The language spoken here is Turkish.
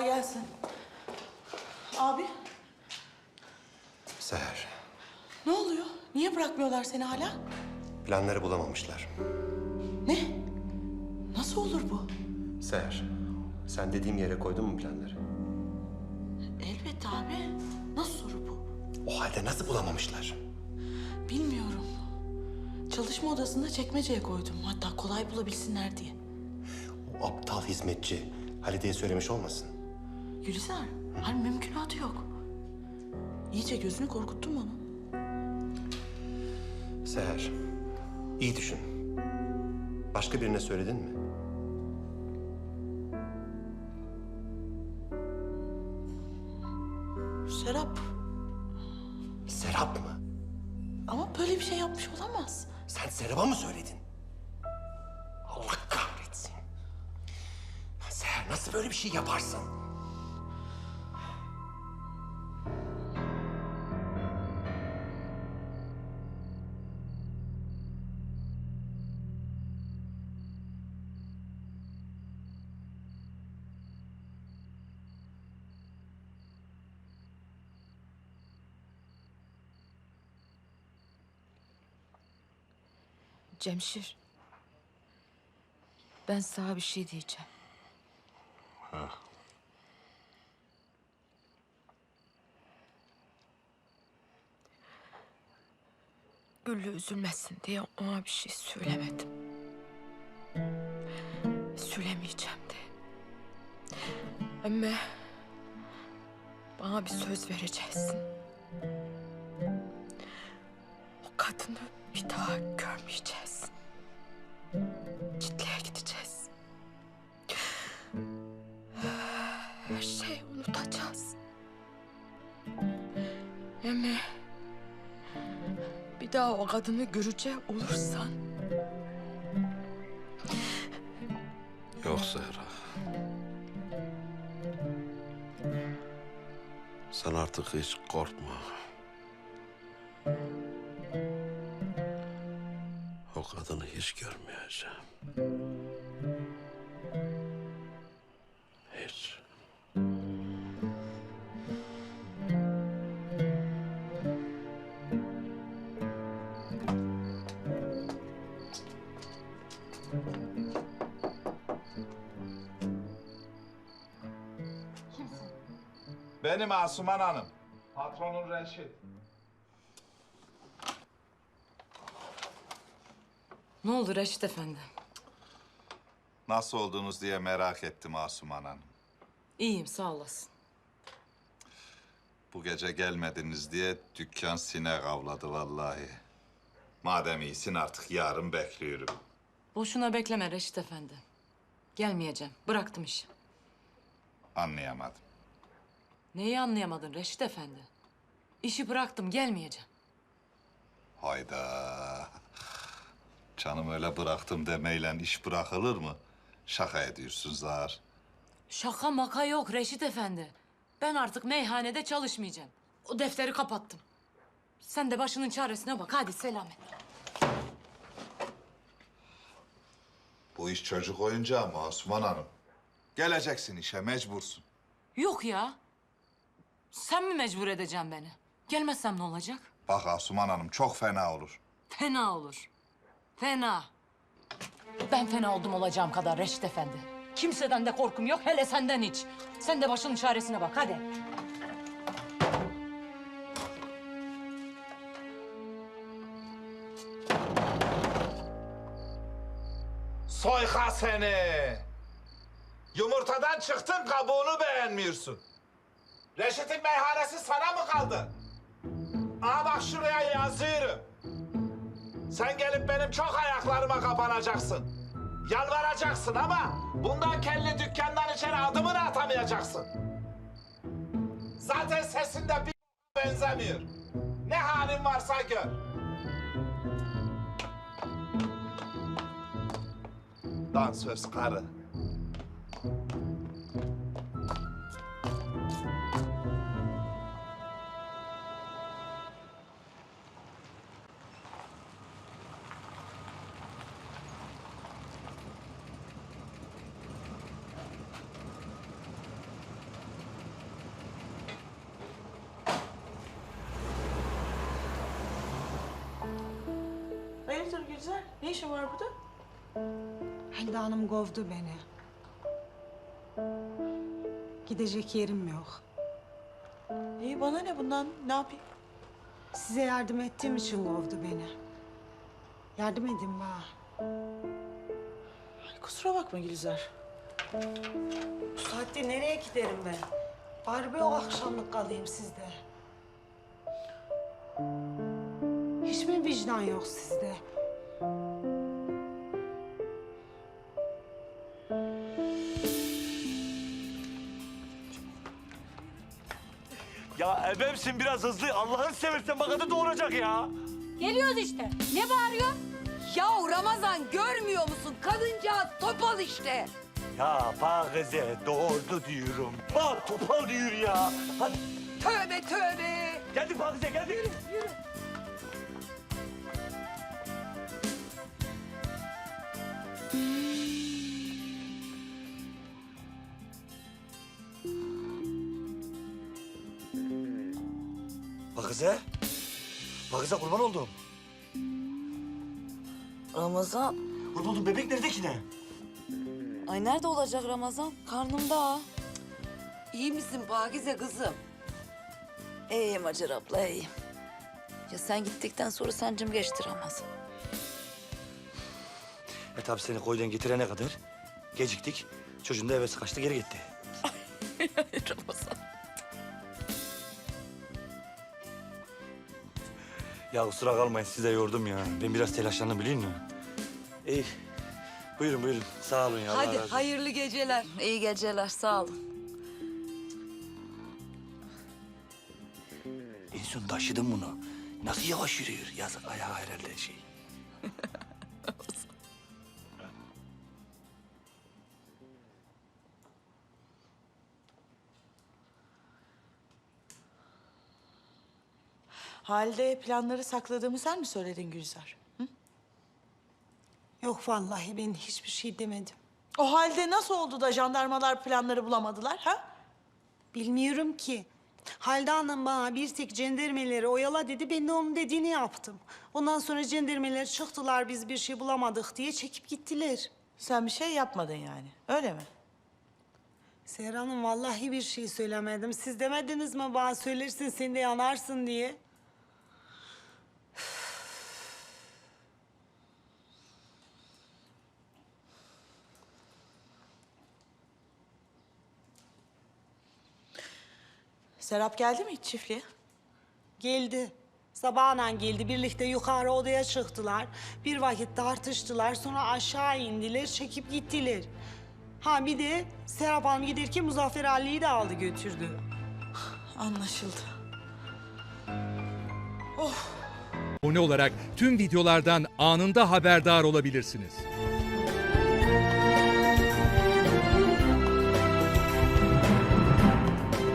Kolay gelsin. Abi Seher, ne oluyor? Niye bırakmıyorlar seni hala? planları bulamamışlar. Ne? Nasıl olur bu? Seher, sen dediğim yere koydun mu planları? Elbette abi. Nasıl soru bu? O halde nasıl bulamamışlar? Bilmiyorum. Çalışma odasında çekmeceye koydum. Hatta kolay bulabilsinler diye. O aptal hizmetçi Halide'ye söylemiş olmasın? Gülizar, hani mümkünatı yok. İyice gözünü korkuttun mu onu? Seher, iyi düşün. Başka birine söyledin mi? Serap. Serap mı? Ama böyle bir şey yapmış olamaz. Sen Serap'a mı söyledin? Allah kahretsin. Seher nasıl böyle bir şey yaparsın? Cemşir. Ben sana bir şey diyeceğim. Güllü üzülmesin diye ona bir şey söylemedim. Söylemeyeceğim de. Ama bana bir söz vereceksin. O kadını bir daha görmeyeceğiz. Çitliğe gideceğiz. Her şeyi unutacağız. Ama bir daha o kadını görecek olursan Yok Zehra. Sen artık hiç korkma. O kadını hiç görmeyeceğim. Hiç. Benim Asuman Hanım. Patronun Reşit. Ne oldu Reşit Efendi? Nasıl oldunuz diye merak ettim Asuman Hanım. İyiyim sağ olasın. Bu gece gelmediniz diye dükkan sinek avladı vallahi. Madem iyisin artık yarın bekliyorum. Boşuna bekleme Reşit Efendi. Gelmeyeceğim. Bıraktım işi. Anlayamadım. Neyi anlayamadın Reşit Efendi? İşi bıraktım gelmeyeceğim. Hayda. Canım öyle bıraktım demeyle iş bırakılır mı? Şaka ediyorsun Zahar. Şaka maka yok Reşit Efendi. Ben artık meyhanede çalışmayacağım. O defteri kapattım. Sen de başının çaresine bak. Hadi selamet. Bu iş çocuk oyuncağı mı Asuman Hanım? Geleceksin işe mecbursun. Yok ya. Sen mi mecbur edeceksin beni? Gelmezsem ne olacak? Bak Asuman Hanım çok fena olur. Fena olur. Fena. Ben fena oldum olacağım kadar Reşit Efendi. Kimseden de korkum yok, hele senden hiç. Sen de başının çaresine bak, hadi. Soyka seni! Yumurtadan çıktın kabuğunu beğenmiyorsun. Reşit'in meyhanesi sana mı kaldı? Aa bak şuraya yazıyorum. Sen gelip benim çok ayaklarıma kapanacaksın. Yalvaracaksın ama bundan kelli dükkandan içeri adımını atamayacaksın. Zaten sesinde bir benzemiyor. Ne halin varsa gör. Dansöz karı. Hayırdır Gülizar? Ne işin var burada? Halide Hanım kovdu beni. Gidecek yerim yok. İyi bana ne bundan? Ne yapayım? Size yardım ettiğim için kovdu beni. Yardım edin bana. Ay, kusura bakma Gülizar. Bu saatte nereye giderim ben? Bari bir o akşamlık kalayım sizde. Hiç mi vicdan yok sizde? Ebemsin biraz hızlı. Allah'ını seversen bak adı doğuracak ya. Geliyoruz işte. Ne bağırıyor? Ya Ramazan görmüyor musun? Kadıncağız topal işte. Ya Pakize doğurdu diyorum. Bak topal diyor ya. Hadi Tövbe tövbe. geldik Pakize geldik. Pakize. Pakize kurban oldum. Ramazan. Kurban oldum bebek nerede ki ne? Ay nerede olacak Ramazan? Karnımda. İyi misin Pakize kızım? İyiyim Hacer abla iyiyim. Ya sen gittikten sonra sancım geçti Ramazan. E tabi seni koydan getirene kadar geciktik. Çocuğun da hevesi kaçtı geri gitti. Ramazan. Ya kusura kalmayın size yordum ya. Ben biraz telaşlandım biliyor musun? İyi. Buyurun buyurun. Sağ olun ya. Allah Hadi razı olsun. hayırlı geceler. İyi geceler sağ olun. En son taşıdım bunu. Nasıl yavaş yürüyor? Yazık ayağı herhalde şey. Halde planları sakladığımı sen mi söyledin Gülizar? Yok vallahi ben hiçbir şey demedim. O halde nasıl oldu da jandarmalar planları bulamadılar ha? Bilmiyorum ki. Halide Hanım bana bir tek cendermeleri oyala dedi. Ben de onun dediğini yaptım. Ondan sonra cendermeler çıktılar biz bir şey bulamadık diye çekip gittiler. Sen bir şey yapmadın yani. Öyle mi? Seher Hanım vallahi bir şey söylemedim. Siz demediniz mi bana söylersin sen de yanarsın diye? Serap geldi mi hiç çiftliğe? Geldi. Sabahla geldi. Birlikte yukarı odaya çıktılar. Bir vakit tartıştılar. Sonra aşağı indiler, çekip gittiler. Ha bir de Serap Hanım giderken Muzaffer Ali'yi de aldı götürdü. Anlaşıldı. abone olarak tüm videolardan anında haberdar olabilirsiniz.